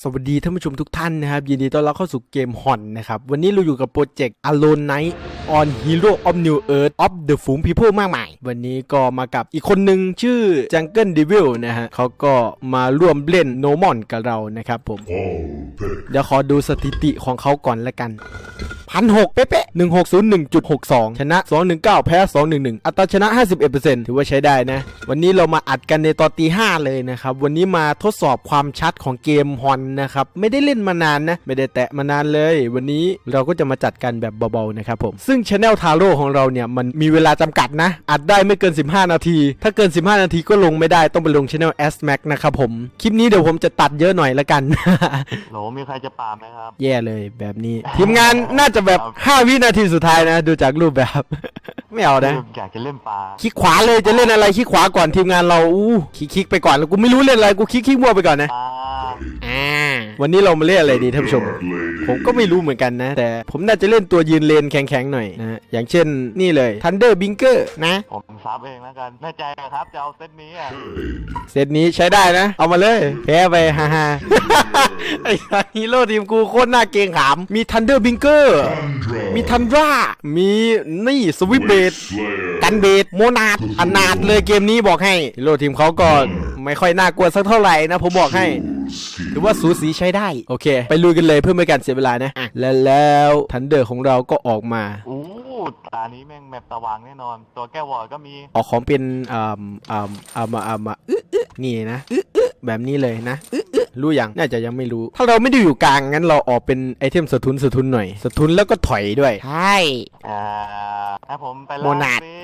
สวัสดีท่านผู้ชมทุกท่านนะครับ ยินดีต้อนรับเข้าสู่เกมฮอนนะครับ วันนี้เราอยู่กับโปรเจกต์ Alone Night on Hero of New Earth of the ฝูง People มากมาย วันนี้ก็มากับอีกคนหนึ่งชื่อ Jungle Devil นะฮะเขาก็มาร่วมเล่น No m o n กับเรานะครับผม เดี๋ยวขอดูสถิติของเขาก่อนละกันพันหกเป๊ะๆหนึ่งหกศูนย์หนึ่งจุดหกสองชนะสองหนึ่งเก้าแพ้สองหนึ่งหนึ่งอัตราชนะห้าสิบเอ็ดเปอร์เซ็นต์ถือว่าใช้ได้นะ วันนี้เรามาอัดกันในตอนตีห้าเลยนะครับ วันนี้มาทดสอบความชัดของเกมฮอนนะครับ ไม่ได้เล่นมานานนะ ไม่ได้แตะมานานเลย วันนี้เราก็จะมาจัดกันแบบเบาๆนะครับผม ซึ่งช anel ทาโร่ของเราเนี่ย มันมีเวลาจำกัดนะ อัดได้ไม่เกิน 15 นาที ถ้าเกิน 15 นาทีก็ลงไม่ได้ต้องไปลงช anel S Max นะครับผม คลิปนี้เดี๋ยวผมจะตัดเยอะหน่อยละกัน โหลมีใครจะปรามไหมครับ แย่เลยแบบนี้ ทีมงานน่าจะแบบ 5 วินาทีสุดท้ายนะ ดูจากรูปแบบ ไม่เอานะอยากจะเล่นปลาคลิกขวาเลยจะเล่นอะไรคลิกขวาก่อนทีมงานเราอู้คลิกคลิกไปก่อนแล้วกูไม่รู้เล่นอะไรกูคลิกคลิกมั่วไปก่อนนะปลา อ่าวันนี้เรามาเล่นอะไรดีท่านผู้ชม ผมก็ไม่รู้เหมือนกันนะ แต่ผมน่าจะเล่นตัวยืนเลนแข็งๆหน่อยนะอย่างเช่นนี่เลย Thunder Binker นะ ผมซับเองแล้วกันแน่ใจนะครับจะเอาเซตนี้อะเซตนี้ใช้ได้นะ เอามาเลย แพ้ไปฮ่าฮ่าไอ้ฮีโร่ทีมกูโคตรน่าเกรงขาม มี Thunder Binker มีทันดรามีนี่สวิปเบดกันเบดโมนาดอนาดเลยเกมนี้บอกให้ฮีโร่ทีมเขาก็ ไม่ค่อยน่ากลัวสักเท่าไหร่นะผมบอกให้ถือว่าสูสีใช้ได้ โอเค ไปลุยกันเลยเพื่อไม่ให้การเสียเวลานะอะและแล้วทันเดอร์ของเราก็ออกมาอู้ ตานี้แม่งแมปตะวางแน่นอน ตัวแก้ววอร์ดก็มีออกของเป็นอ่าอ่าอ่ามาอ่ามาอึ๊ะอึ๊ะนี่นะอึ๊ะอึ๊ะแบบนี้เลยนะอึ๊ะอึ๊ะรู้ยังน่าจะยังไม่รู้ ถ้าเราไม่ได้อยู่กลางงั้นเราออกเป็นไอเทมสะทุนสะทุนหน่อยสะทุนแล้วก็ถอยด้วย ใช่ อ่าให้ผมไปโมนาด สิ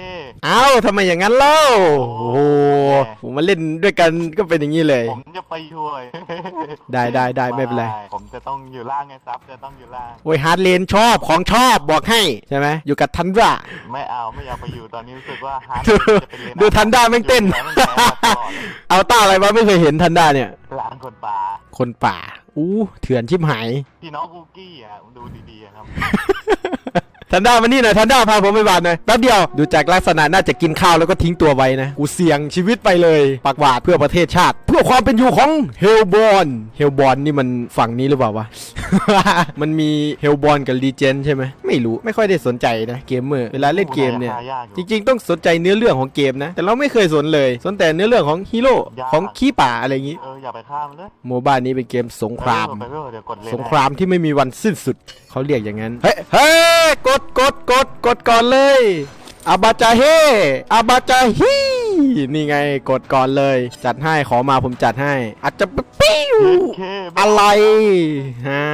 เอ้าทำไมอย่างนั้นเล่าโอ้โหผมมาเล่นด้วยกันก็เป็นอย่างนี้เลย ผมจะไปช่วยได้ได้ได้ไม่เป็นไร ผมจะต้องอยู่ล่างไงซับ จะต้องอยู่ล่าง โอ้ยฮาร์ดเลนชอบของชอบบอกให้ ใช่ไหมอยู่กับทันดรา ไม่เอาไม่อยากไปอยู่ตอนนี้รู้สึกว่าฮาร์ดดูจะเป็นเลดูทันด้าแม่งเต้น อยู่แล้วม่งแพ้มาตลอดเอาต้าอะไรวะไม่เคยเห็นทันดาเนี่ยล้านคนป่าคนป่า อู้เถื่อนชิบหาย พี่น้องกูกี้อะดูดีๆอะครับ ทันด้ามานี่หน่อยทันด้าพาผมไปบาดหน่อยแป๊บเดียวดูจากลักษณะน่าจะกินข้าวแล้วก็ทิ้งตัวไว้นะกูเสี่ยงชีวิตไปเลยปากหวาดเพื่อประเทศชาติ เพื่อความเป็นอยู่ของเฮลบอลเฮลบอลนี่มันฝั่งนี้หรือเปล่าวะมันมีเฮลบอลกับลีเจนใช่ไหมไม่รู้ไม่ค่อยได้สนใจนะเกมเมอร์เวลาเล่นเกมเนี่ย จริง ๆ ต้องสนใจเนื้อเรื่องของเกมนะ แต่เราไม่เคยสนเลย สนแต่เนื้อเรื่องของฮีโร่ของขี้ป่าอะไรอย่างงี้เอออย่าไปข้ามเลยโมบ้านี้เป็นเกมสงครามไปเรื่อยเดี๋ยวกดเลยนะสงครามที่ไม่มีวันสิ้นสุดเขาเรียกอย่างนั้นเฮ้ยเฮ้ยกดกดกดกดก่อนเลยอาบาจาเฮอาบาจาฮีนี่ไงกดก่อนเลย จัดให้ขอมาผมจัดให้อาจจะปิ้วเคอะไรฮะ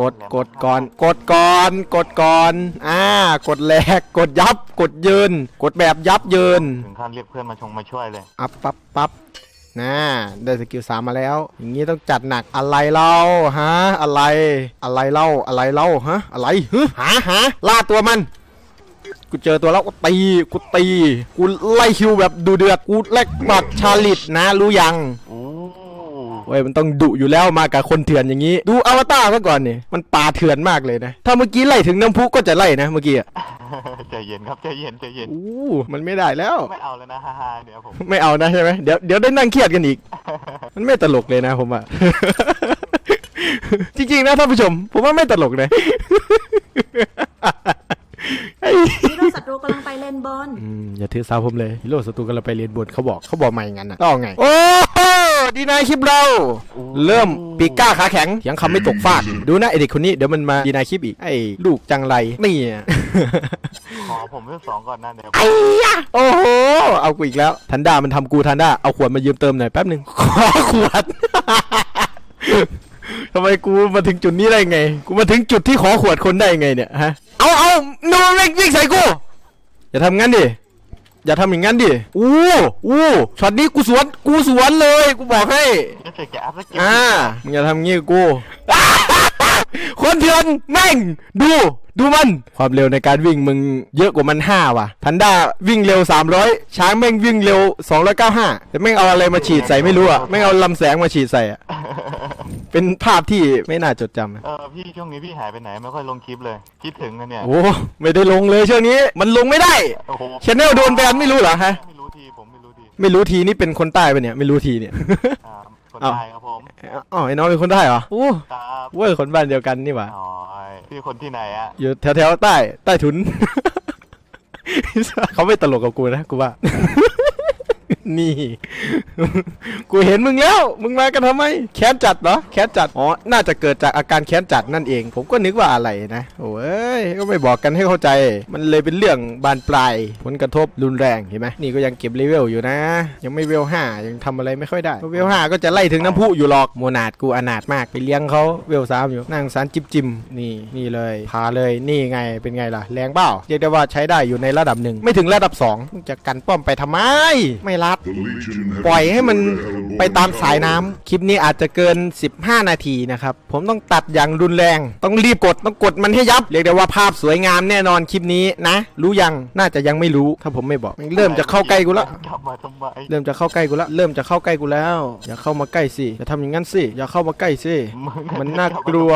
กดกดก่อน กดก่อน กดก่อนอ่ากดแหลกกดยับ กดยืน กดแบบยับยืน ถึงขั้นเรียกเพื่อนมาชงมาช่วยเลยอัพปั๊บปั๊บ นะได้สกิลสามมาแล้ว อย่างนี้ต้องจัดหนักอะไรเล่าฮะอะไร อะไรเล่าอะไรเล่าฮะอะไรฮึหาหาล่าตัวมันกูเจอตัวแล้วกูตีกูตีกูไล่คิวแบบดูเดือดกูแลกบัตรชาลิตนะรู้ยังโอ้ เว้ยมันต้องดุอยู่แล้วมากับคนเถื่อนอย่างนี้ ดูอวตารซะก่อนนี่มันป่าเถื่อนมากเลยนะ ถ้าเมื่อกี้ไล่ถึงน้ำพุก็จะไล่นะเมื่อกี้อะใจเย็นครับใจเย็นใจเย็นอู้มันไม่ได้แล้ว ไม่เอาแล้วนะฮ่าฮ่าเดี๋ยวผมไม่เอานะใช่ไหมเดี๋ยวเดี๋ยวได้นั่งเครียดกันอีก มันไม่ตลกเลยนะผมอะจริงๆนะท่านผู้ชม ผมว่าไม่ตลกเลย ฮีโร่ศัตรูกำ ลังไปเลนบอลอืมอย่าถือสาผมเลยฮีโร่ศัตรูกันเราไปเรียนบนเขาบอกเขาบอกมาอย่างนั้นนะต้องเอาไง โอ้โหดีนายคลิปเรา เริ่มปีกกล้าขาแข็งเถียังคำไม่ตกฟากดูนะไอเด็กคนนี้เดี๋ยวมันมาดีนายคลิปอีกไอ้ลูกจังไรนี่อะ ขอผมเรื่องสองก่อนนะเดี๋ยวไอ้ยะโอ้โห เอากูอีกแล้ว ทันด้ามันทำกูทันด้า เอาขวดมายืมเติมหน่อยแป๊บหนึ่ง ขอขวด ทำไมกูมาถึงจุดนี้ได้ไง กูมาถึงจุดที่ขอขวดคนได้ไงเนี่ยฮะ เอาเอาหนูเล็กยิงใส่กู อย่าทำงั้นดิ อย่าทำอย่างงั้นดิ อู้อู้ช็อตนี้กูสวน กูสวนเลย กูบอกให้จะเสร็จแกอัพแล้วเก็บอ่า มึงอย่าทำงี้กับกู คนเถื่อนแม่ง ดู ดูมัน ความเร็วในการวิ่งมึงเยอะกว่ามันห้าว่ะทันด้าวิ่งเร็ว 300 ช้างแม่งวิ่งเร็ว 295แต่แม่งเอาอะไรมาฉีดใส่ไม่รู้อะ แม่งเอาลำแสงมาฉีดใส่อะ เป็นภาพที่ไม่น่าจดจำอะเออพี่ช่วงนี้พี่หายไปไหนไม่ค่อยลงคลิปเลยคิดถึงกันเนี่ยโอ้ไม่ได้ลงเลยช่วงนี้ มันลงไม่ได้โอ้โหชแนลโดนแบนไม่รู้เหรอฮะ ไม่รู้ทีผมไม่รู้ทีไม่รู้ทีนี่เป็นคนใต้ปะเนี่ยไม่รู้ทีเนี่ย อ่าคนเอาตายครับผมอ๋อไอ้น้องเป็นคนได้เหรอโอ้ครับเว้ยคนบ้านเดียวกันนี่หว่าอ๋อพี่คนที่ไหนอะอยู่แถวๆใต้ใต้ถุน เขาไม่ตลกกับกูนะกูว่า นี่ กูเห็นมึงแล้ว มึงมากันทำไม แค้นจัดเหรอ แค้นจัด อ๋อ น่าจะเกิดจากอาการแค้นจัดนั่นเอง ผมก็นึกว่าอะไรนะ โอ้ย ก็ไม่บอกกันให้เข้าใจ มันเลยเป็นเรื่องบานปลาย ผลกระทบรุนแรงเห็นไหมนี่ก็ยังเก็บเลเวลอยู่นะ ยังไม่เวลห้ายังทำอะไรไม่ค่อยได้ เวลห้าก็จะไล่ถึงน้ำพุอยู่หรอก โมนาดกูอนาถมาก ไปเลี้ยงเขาเวลสามอยู่ นั่งสารจิบจิมนี่ นี่เลย พาเลย นี่ไง เป็นไงล่ะ แรงเปล่าเรียกได้ว่าใช้ได้อยู่ในระดับหนึ่ง ไม่ถึงระดับสองจะกันป้อมไปทำไม ไม่รับ The Legion have ปล่อยให้มันไปตามสายน้ำคลิปนี้อาจจะเกิน 15 นาทีนะครับ ผมต้องตัดอย่างรุนแรง ต้องรีบกดต้องกดมันให้ยับ เรียกได้ว่าภาพสวยงามแน่นอนคลิปนี้นะ รู้ยังน่าจะยังไม่รู้ถ้าผมไม่บอกเริ่มจะเข้าใกล้กูแล้วกลับมาทำไมเริ่มจะเข้าใกล้กูแล้วเริ่มจะเข้าใกล้กูแล้ว อย่าเข้ามาใกล้สิอย่าทำอย่างนั้นสิอย่าเข้ามาใกล้สิมันน่ากลัว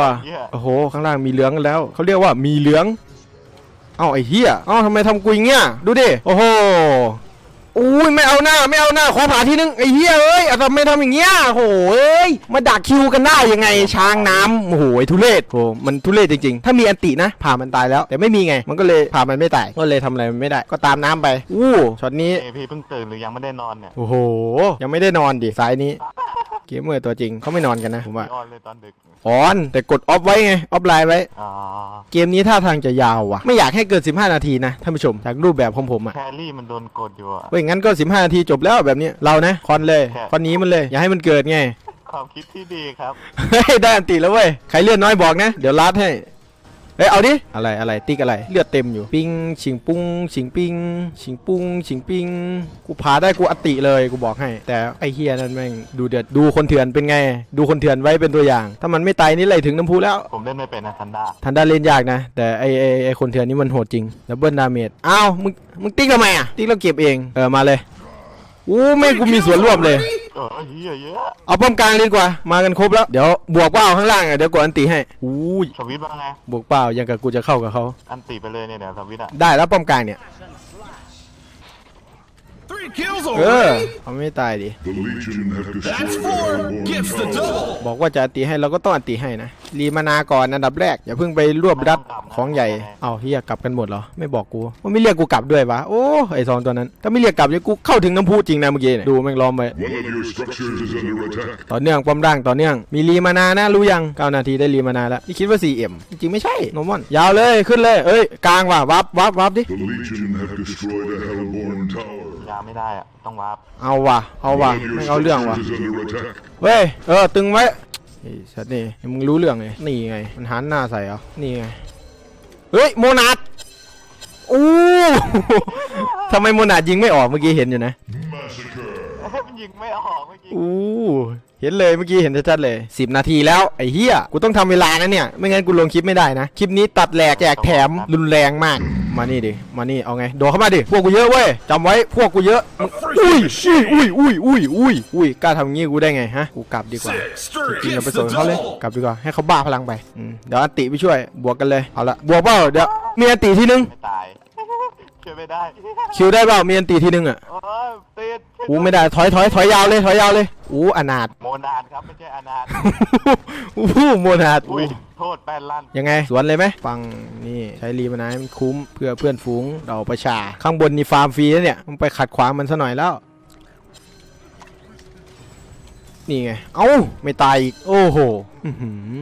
โอ้โห ข้างล่างมีเหลืองแล้วเขาเรียกว่ามีเหลืองเอ้าไอ้เหี้ยเอ้าทำไมทำกูอย่างเงี้ยดูดิโอ้โห อุ้ยไม่เอาหน้าไม่เอาหน้าขอผ่าทีนึงไอ้เหี้ยเอ้ยเอาทำไมทำอย่างเงี้ยโอ้โหเอ้ยมาดักคิวกันได้ยังไงช้างน้ำโอ้โหไอ้ทุเรศโอ้มันทุเรศจริงๆ ถ้ามีอันตินะ ผ่ามันตายแล้ว แต่ไม่มีไง มันก็เลยผ่ามันไม่ตายก็เลยทำอะไรมันไม่ได้ ก็ตามน้ำไปอู้ช็อตนี้เอยพี่เพิ่งตื่นหรือยังไม่ได้นอนเนี่ยโอ้โหยังไม่ได้นอนดิสายนี้เกมเมอร์ตัวจริงเขาไม่นอนกันนะผมว่าพี่ออนเลยตอนดึก ออน แต่กดออฟไว้ไง ออฟไลน์ไว้ อ๋อเกมนี้ท่าทางจะยาวว่ะ ไม่อยากให้เกิน 15 นาทีนะท่านผู้ชมจากรูปแบบของผมอะ แครี่มันโดนกดอยู่อะ เว้ยงั้นก็ 15 นาทีจบแล้วแบบนี้เรานะคอนเลยคอนนี้มันเลย อย่าให้มันเกิดไง ความคิดที่ดีครับ เฮ้ยได้อันติแล้วเว้ย ใครเลือดน้อยบอกนะ เดี๋ยวลัดให้ เฮ้ยเอาดิ อะไรอะไรติ๊กอะไร เลือดเต็มอยู่ ปิงฉิงปุ้งฉิงปิงฉิงปุ้งฉิงปิงกูพาได้กูอติเลยกูบอกให้ แต่ไอเฮียนั่นแม่งดูเดือดดูคนเถื่อนเป็นไง ดูคนเถื่อนไว้เป็นตัวอย่าง ถ้ามันไม่ตายนี่ไหลถึงน้ำพุแล้ว ผมเล่นไม่เป็นนะทันด้าทันได้เล่นยากนะ แต่ไอไอไอคนเถื่อนนี่มันโหดจริงดับเบิลดาเมจอ้าวมึงมึงติ๊กทำไมอะติ๊กแล้วเก็บเองเออมาเลย อู้แม่งกูมีส่วนร่วมเลย เออเฮียเยอะเอาป้อมกลางเลยดีกว่า มากันครบแล้ว เดี๋ยวบวกเปล่าข้างล่างอะเดี๋ยวกดอันตีให้อู้ยสวิตช์บ้างไงบวกเปล่ายังกับกูจะเข้ากับเขาอันตีไปเลยเนี่ยเดี๋ยวสวิตช์อะได้แล้วป้อมกลางเนี่ย Three kills เออ already. เอาไม่ตายดิ The Legion have That's destroyed four. Hellborn Gets the Tower. double. บอกว่าจะอันตีให้เราก็ต้องอันตีให้นะ รีมานาก่อนอันดับแรก อย่าเพิ่งไปรวบรัดของใหญ่ เอาเฮียกลับกันหมดเหรอ ไม่บอกกูว่าไม่เรียกกูกลับด้วยวะ โอ้ไอซองตัวนั้น ถ้าไม่เรียกกลับเนี่ยกูเข้าถึงน้ำพุจริงนะเมื่อกี้เนี่ยดูแม่งล้อมไป One of your structures is under attack. ต่อเนื่องป้อมร่างต่อเนื่อง มีรีมานานะรู้ยัง 9 นาทีได้รีมานาแล้วนี่คิดว่า 4M จริงๆไม่ใช่โนมอน ยาวเลยขึ้นเลย เอ้ย กลางว่ะวับวับวับดิ The Legion have destroyed a Hellborn Tower. ยาไม่ได้อะต้องวาร์ปเอาว่ะ เอาว่ะ ไม่เอาเรื่องว่ะ เว้ย เออ ตึงไว้ไอ้สัตว์นี่มึงรู้เรื่องไง นี่ไง มันหันหน้าใส่เหรอ นี่ไง เฮ้ย โมนาดอู้ ทำไมโมนาดยิงไม่ออกเมื่อกี้เห็นอยู่นะ ยิงไม่ออกเมื่อกี้ อู้เห็นเลยเมื่อกี้เห็นชัดๆเลย 10 นาทีแล้วไอ้เหี้ยกูต้องทำเวลานะเนี่ย ไม่งั้นกูลงคลิปไม่ได้นะ คลิปนี้ตัดแหลกแจกแถมรุนแรงมาก มานี่ดิ มานี่เอาไงโดดเข้ามาดิ พวกกูเยอะเว้ยจำไว้พวกกูเยอะมึงอุ้ยอุ้ยอุ้ยอุ้ยอุ้ยอุ้ยกล้าทำงี้กูได้ไงฮะ กูกลับดีกว่า Sixter จริงอย่า gets ไปส the นเขาเลย double. กลับดีกว่า ให้เขาบ้าพลังไปอืมเดี๋ยวอันติไปช่วย บวกกันเลย เอาละบวกเปล่า เดี๋ยวมีอันติทีนึง ไม่ตาย ช่วยไม่ได้คิวได้เปล่ามีอันติทีนึงอะโอ้ยติดอู้ไม่ได้ถอยถอยถอยยาวเลยถอยยาวเลยอู้อนาถ โมนาดครับไม่ใช่อนาถอู้โมนาดอุ้ยโทษแป้นลั่นยังไง สวนเลยไหมฟังนี่ใช้รีมานาให้มันคุ้มเพื่อเพื่อนฝูงเราประชา ข้างบนนี่ฟาร์มฟรีแล้วเนี่ยมึงไปขัดขวางมันซะหน่อยแล้ว นี่ไง เอ้า ไม่ตายอีก โอ้โหอื้อหือ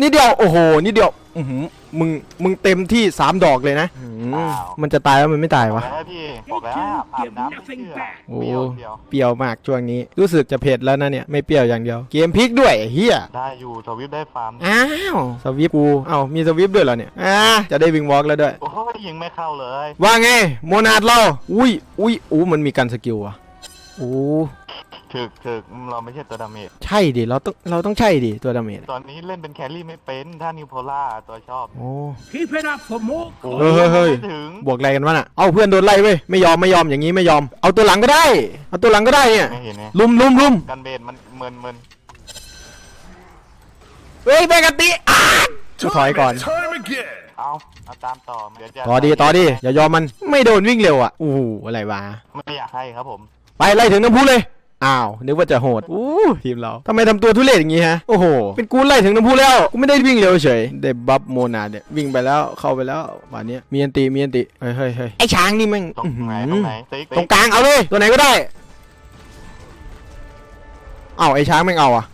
นี่เดียวโอ้โหนี่เดียวอื้อหือมึงมึงเต็มที่สามดอกเลยนะอื้อหืออ้าวมันจะตายแล้วมันไม่ตายบอกวะ แล้วพี่บอกแล้วอาบน้ำไม่เชื่อโอ้ เปรี้ยวเดียวเปรี้ยวมากช่วงนี้รู้สึกจะเผ็ดแล้วนะเนี่ยไม่เปรี้ยวอย่างเดียว เกมพลิกด้วยไอ้เฮียได้อยู่สวิปได้ฟาร์มอ้าวสวิปกูเอ้ามีสวิปด้วยเหรอเนี่ยอ่าจะได้วิงวอล์กแล้วด้วย โอ้ยยิงไม่เข้าเลยว่าไงโมนาดเรา อุ้ยอุ้ยอู้มันมีการสกิลอะอู้ ถึกถึกเราไม่ใช่ตัวดาเมจใช่ดิเราต้องเราต้องใช่ดิตัวดาเมจตอนนี้เล่นเป็นแครี่ไม่เป็นถ้านิวโพล่าตัวชอบโอ้ Keep it up for more. โอ้เฮ้ยเฮ้ยเฮ้ย ไม่ถึงบวกอะไรกันวะน่ะเอาเพื่อนโดนไล่เว้ยไม่ยอมไม่ยอมอย่างนี้ไม่ยอม เอาตัวหลังก็ได้ เอาตัวหลังก็ได้เนี่ยไม่เห็นไงลุมลุมลุมกันเบนมันเมินเมินเฮ้ยแบกติอะก็ถอยก่อน Time again. เอาเอาตามต่อเดี๋ยวจะต่อดีต่อดีอย่ายอมมันไม่โดนวิ่งเร็วอะอู้หูอะไรวะไม่อยากให้ครับผม ไปไล่ถึงน้ำพุเลย อ้าว นึกว่าจะโหดอู้ทีมเราทำไมทำตัวทุเรศอย่างงี้ฮะ โอ้โห เป็นกูไล่ถึงน้ำพุแล้ว กูไม่ได้วิ่งเร็วเฉย ได้บัฟโมนาเนี่ยวิ่งไปแล้วเข้าไปแล้วป่านนี้มีอันตีมีอันตีเฮ้ยเฮ้ยเฮ้ยไอช้างนี่แม่งตรงอื้อหือไหนตรงไหนติ๊กตรงกลางเอาเลย ตัวไหนก็ได้เอ้าไอช้างแม่งเอาอะ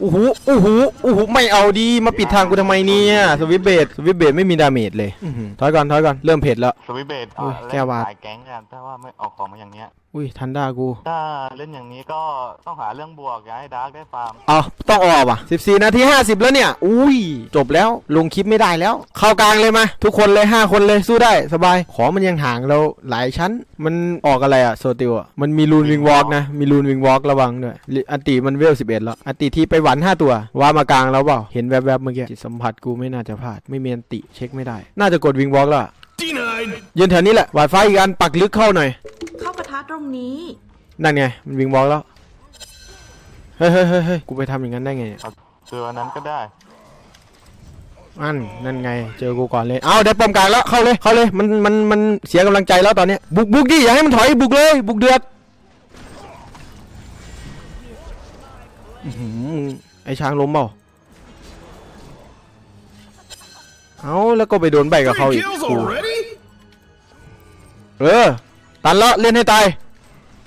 โอ้โหโอ้โหโอ้โหไม่เอาดีมาปิดทางกูทำไมเนี่ยสวิตเบดสวิตเบดไม่มีดาเมจเลยอื้อหือถอยก่อนถอยก่อนเริ่มเผ็ดแล้ว สวิตช์เบดอุ้ยเล่นแก้ววาดสายแก๊งกันถ้าว่าไม่ออกของมาอย่างเนี้ย อุ้ยทันด้ากูถ้าเล่นอย่างนี้ก็ต้องหาเรื่องบวกอย่าให้ดาร์กได้ฟาร์มเอาต้องออกอะ 14 นาที 50 แล้วเนี่ย อุ้ย จบแล้วลงคลิปไม่ได้แล้ว เข้ากลางเลยมา ทุกคนเลย 5 คนเลยสู้ได้สบาย ขอมันยังห่างเราหลายชั้น มันออกอะไรอะโซติวอะมันมีรูนวิงวอล์กนะ มีรูนวิงวอล์กระวังด้วยลิอันติมันเวล 11 แล้วอันติที่ไปหวัน5ตัว ว่ามากลางแล้วเปล่าเห็นแวบๆเมื่อกี้จิตสัมผัสกูไม่น่าจะพลาดไม่มีอันติเช็คไม่ได้ น่าจะกดวิงวอล์กแล้วอะ Denied. ยืนแถวนี้แหละวายไฟอีกอันปักลึกเข้าหน่อยเข้าปะทะต รงนี้ นั่นไง มันวิงวอล์กแล้ว เฮ้ยเฮ้ยเฮ้ยเฮ้ยกูไปทำอย่างนั้นได้ไงเนี่ยตัวนั้นก็ได้อันนั่นไง เจอกูก่อนเลย เอาได้ปอมกลางแล้ว เข้าเลย เข้าเลย มัน มัน มันเสียกำลังใจแล้วตอนเนี้ยบุกบุกดิ อย่าให้มันถอย บุกเลย บุกเดือดอื้อหือไอช้างล้มเปล่า เอาแล้วก็ไปโดนใบกับเขา Three อีก kills กู already? เออ ตันแล้วเล่นให้ตาย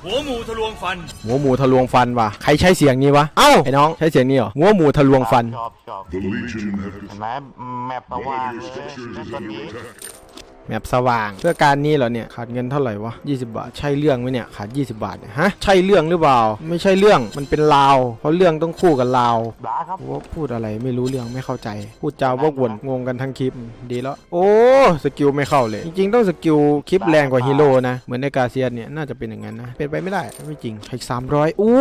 หัวหมูทะลวงฟัน หัวหมูทะลวงฟันว่ะใครใช้เสียงนี้วะเอ้าไอ้น้องใช้เสียงนี้เหรอหัวหมูทะลวงฟันชอบชอบ The Legion have เห็นไหมแมปสว่าง One of เล your ย structures เล่น is ตัว under นี้ attack. แมปสว่างเพื่อการนี้เหรอเนี่ยขาดเงินเท่าไหร่วะ20 บาท ใช่เรื่องไหมเนี่ยขาด 20 บาทเนี่ยฮะใช่เรื่องหรือเปล่า ไม่ใช่เรื่องมันเป็นลาว เพราะเรื่องต้องคู่กับลาวดาร์กครับว่าพูดอะไรไม่รู้เรื่องไม่เข้าใจ พูดจาวกวนงงกันทั้งคลิปดีแล้ว โอ้สกิลไม่เข้าเลย จริงๆต้องสกิลคลิปแรงกว่าฮีโร่นะเหมือนในกาเซียนเนี่ยน่าจะเป็นอย่างนั้นนะเป็นไปไม่ได้ไม่จริงให้สามร้อยอู้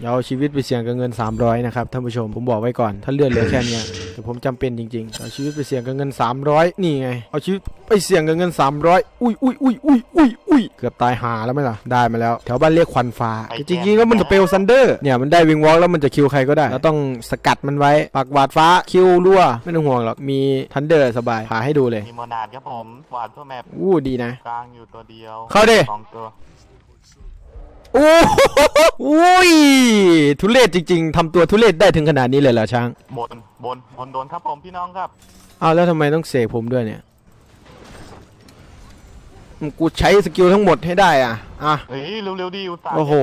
อย่าเอาชีวิตไปเสี่ยงกับเงิน 300นะครับท่านผู้ชมผมบอกไว้ก่อนถ้าเลือดเหลือแค่เนี้ยแต่ผมจำเป็นจริงๆเอาชีวิตไปเสี่ยงกับเงิน 300 นี่ไงเอาชีวิตไปเสี่ยงกับเงิน 300 อุ้ยอุ้ยอุ้ยอุ้ยอุ้ยอุ้ยเกือบตายหาแล้วไหมล่ะ ได้มาแล้ว แถวบ้านเรียกควันฟ้าแต่จริงๆแล้วมันจะเปลวซันเดอร์ เนี่ยมันได้วิงวอล์กแล้วมันจะคิวใครก็ได้เราต้องสกัดมันไว้ ปักหวาดฟ้า คิวรั่ว ไม่ต้องห่วงหรอก มีทันเดอร์สบายหาให้ดูเลย มีโมนาดครับผมหวาดทั่วแมปอู้ดีนะ กลางอยู่ตัวเดียวเข้าดิ สองตัวโอ้โหอุ้ยทุเรศจริงๆทำตัวทุเรศได้ถึงขนาดนี้เลยเหรอช้าง บนบนบนโดนครับผมพี่น้องครับ เอาแล้วทำไมต้องเสกผมด้วยเนี่ยอืม กูใช้สกิลทั้งหมดให้ได้อะ อะ เฮ้ยเร็วๆดีอุตส่าห์โอ้โห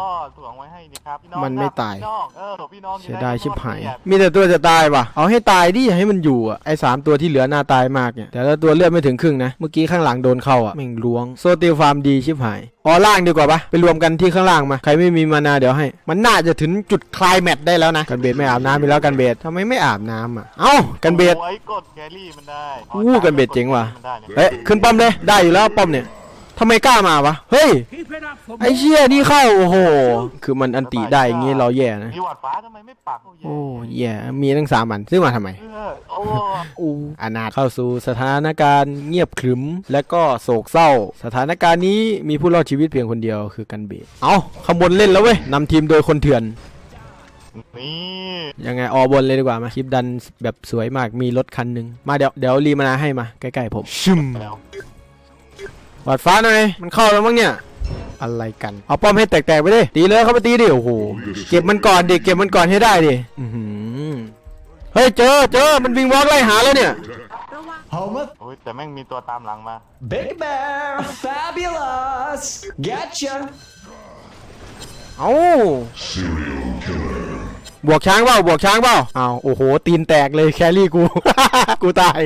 ล่อถ่วงไว้ให้นี่ครับพี่น้องมันไม่ครับตาย พี่น้องเออพี่น้องอเสียในดายรถชิบหายเนี่ยมีแต่ตัวจะตายว่ะ เอาให้ตายดิอย่าให้มันอยู่อะ ไอ้สามตัวที่เหลือหน้าตายมากเนี่ย แต่ละตัวเลือดไม่ถึงครึ่งนะ เมื่อกี้ข้างหลังโดนเข้าอะแม่งล้วง โซติลฟาร์มดีชิบหายอ๋อล่างดีกว่าปะไปรวมกันที่ข้างล่างมา ใครไม่มีมานาเดี๋ยวให้ มันน่าจะถึงจุดคลายแมทได้แล้วนะ กันเบดไม่อาบน้ำไปแล้วกันเบดทำไมไม่อาบน้ำอะ เอ้ากันเบดโอ้ยกดแกรี่มันได้อู้กันเบ็ดเจ๋งว่ะมันได้เนี่ยเฮ้ยขึ้นป้อมเลยได้อยู่แล้วป้อมเนี่ย ทำไมกล้ามาวะ เฮ้ย Keep it up for ไอ้เชี่ยนี่เข้า โอ้โห คือมันอันติได้อย่างงี้เราแย่นะ มีหวาดฟ้าทำไมไม่ปักโอ้แย่มีตั้งสามอันซื้อมาทำไม เออโอ้อูอนาถเข้าสู่สถานการณ์เงียบขรึม และก็โศกเศร้า สถานการณ์นี้มีผู้รอดชีวิตเพียงคนเดียวคือกันเบดเอาขางบวนเล่นแล้วเว้ยนำทีมโดยคนเถื่อน นี่ยังไงออบนเลยดีกว่ามาคลิปดันแบบสวยมากมีรถคันหนึ่งมาเดี๋ยวเดี๋ยวรีมานาให้มา ใกล้ๆผมชิมแล้ว หวัดฟ้าหน่อย มันเข้าแล้วมั้งเนี่ย อะไรกัน เอาป้อมให้แตกๆไปดิ ตีเลยเข้าไปตีดิ โอ้โห เก็บมันก่อนดิ เก็บมันก่อนให้ได้ดิอื้อหือเฮ้ยเจอเจอมันวิ่งวอล์กไล่หาแล้วเนี่ยระวัง Home of โอ้ยแต่แม่งมีตัวตามหลังมา Big Bear, fabulous. Getcha. เอา Serial killer. บวกช้างเปล่าบวกช้างเปล่าอ้าวโอ้โห ตีนแตกเลยแครี่กู กูตาย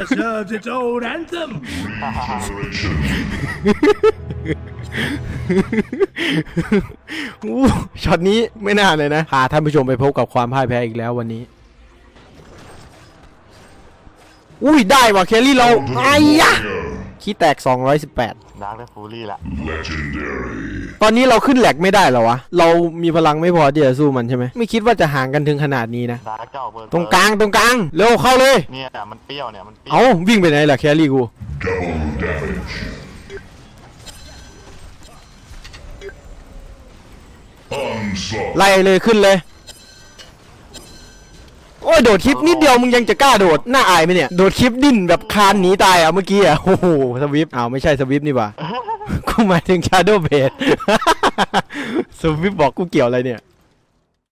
deserves its old anthem. Regeneration. อู้ช็อตนี้ไม่น่าเลยนะ พาท่านผู้ชมไปพบกับความพ่ายแพ้อีกแล้ววันนี้ อุ้ยได้ว่ะแครี่เราไอ้ยะ Warrior. ขี้แตก 218 ดาร์กและฟูรี่ละ Legendary. ตอนนี้เราขึ้นแหลกไม่ได้เหรอวะ เรามีพลังไม่พอที่จะสู้มันใช่ไหม ไม่คิดว่าจะห่างกันถึงขนาดนี้นะ ดาร์กเจ้าเบอร์ตรงกลางตรงกลาง เร็วเข้าเลย เนี่ยน่ะมันเปรี้ยวเนี่ยมันเปรี้ยวเอาวิ่งไปไหนล่ะแครี่กู Double damage. Onslaught. ไล่เลยขึ้นเลย โอ้ยโดดคลิปนิดเดียวมึงยังจะกล้าโดดน่าอายไหมเนี่ยโดดคลิปดิ้นแบบคานหนีตายอะเมื่อกี้อะโอ้โหสวิฟอ้าวไม่ใช่สวิฟนี่หว่ากูหมายถึงชาโดว์เบดสวิฟบอกกูเกี่ยวอะไรเนี่ย